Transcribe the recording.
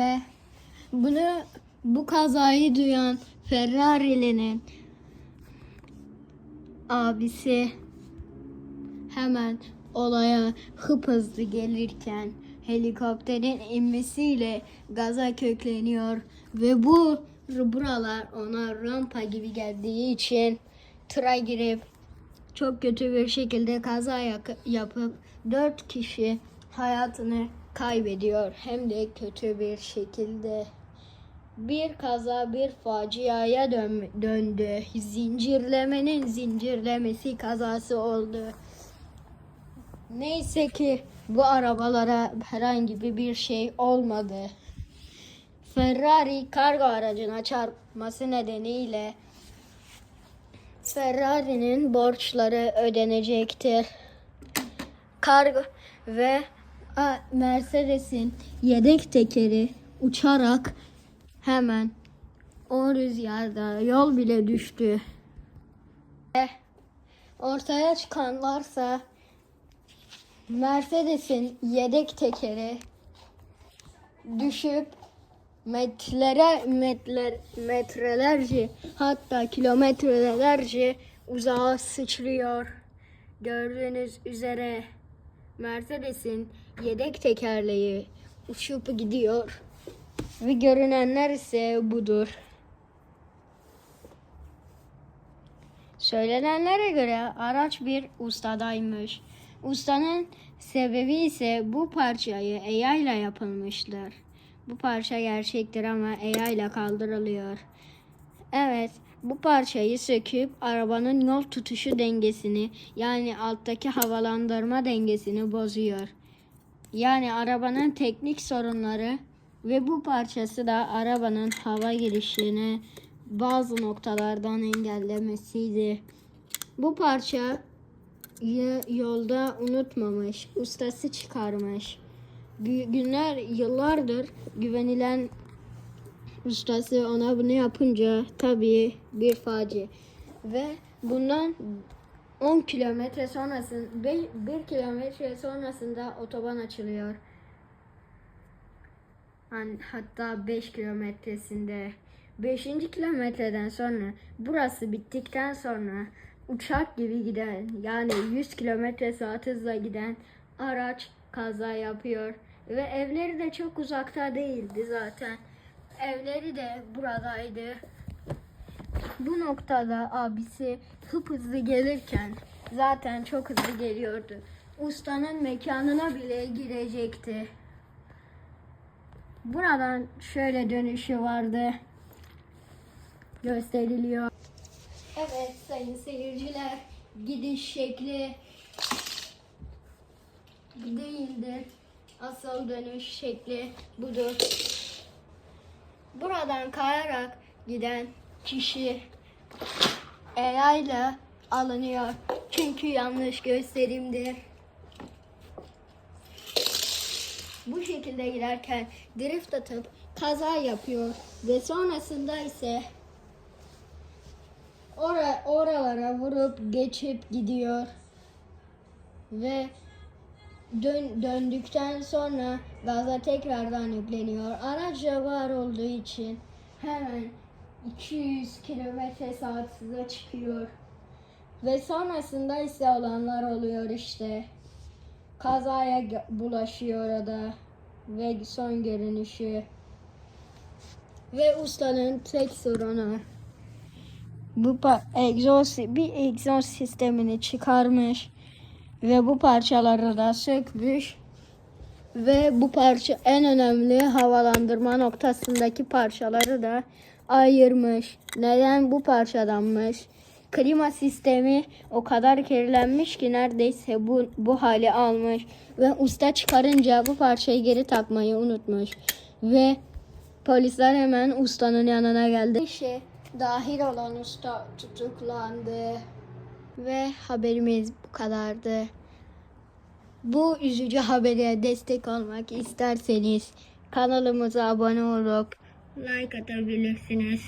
Ve bunu bu kazayı duyan Ferrari'nin abisi hemen olaya hıp hızlı gelirken helikopterin inmesiyle gaza kökleniyor ve bu buralar ona rampa gibi geldiği için tıra girip çok kötü bir şekilde kaza yapıp dört kişi hayatını kaybediyor hem de kötü bir şekilde. Bir kaza bir faciaya dön- döndü. Zincirlemenin zincirlemesi kazası oldu. Neyse ki bu arabalara herhangi bir şey olmadı. Ferrari kargo aracına çarpması nedeniyle Ferrari'nin borçları ödenecektir. Kargo ve Mercedes'in yedek tekeri uçarak hemen o rüzgarda yol bile düştü. Ve ortaya çıkan varsa Mercedes'in yedek tekeri düşüp metrelere metler, metrelerce hatta kilometrelerce uzağa sıçrıyor. Gördüğünüz üzere Mercedes'in yedek tekerleği uçup gidiyor. Ve görünenler ise budur. Söylenenlere göre araç bir ustadaymış. Ustanın sebebi ise bu parçayı AI ile yapılmıştır. Bu parça gerçektir ama AI ile kaldırılıyor. Evet, bu parçayı söküp arabanın yol tutuşu dengesini yani alttaki havalandırma dengesini bozuyor. Yani arabanın teknik sorunları ve bu parçası da arabanın hava girişini bazı noktalardan engellemesiydi. Bu parça yolda unutmamış, ustası çıkarmış. Gü- Günler, yıllardır güvenilen ustası ona bunu yapınca tabii bir faci. Ve bundan 10 kilometre sonrasında, 1 kilometre sonrasında otoban açılıyor. Hatta 5 kilometresinde 5. kilometreden sonra burası bittikten sonra uçak gibi giden yani 100 kilometre saat hızla giden araç kaza yapıyor ve evleri de çok uzakta değildi zaten. Evleri de buradaydı. Bu noktada abisi hıp hızlı gelirken zaten çok hızlı geliyordu. Ustanın mekanına bile girecekti. Buradan şöyle dönüşü vardı. Gösteriliyor. Evet sayın seyirciler gidiş şekli değildir. Asıl dönüş şekli budur. Buradan kayarak giden kişi AI ile alınıyor. Çünkü yanlış gösterimdir. Bu şekilde giderken drift atıp kaza yapıyor ve sonrasında ise ora, oralara vurup geçip gidiyor ve dön, döndükten sonra gaza tekrardan yükleniyor. Araç var olduğu için hemen 200 kilometre saat hıza çıkıyor. Ve sonrasında ise olanlar oluyor işte. Kazaya bulaşıyor orada. Ve son görünüşü. Ve ustanın tek sorunu. Bu egzoz, bir egzoz sistemini çıkarmış ve bu parçaları da sökmüş ve bu parça en önemli havalandırma noktasındaki parçaları da ayırmış. Neden bu parçadanmış? Klima sistemi o kadar kirlenmiş ki neredeyse bu, bu hali almış ve usta çıkarınca bu parçayı geri takmayı unutmuş ve polisler hemen ustanın yanına geldi. İşe dahil olan usta tutuklandı. Ve haberimiz bu kadardı. Bu üzücü habere destek olmak isterseniz kanalımıza abone olup like atabilirsiniz.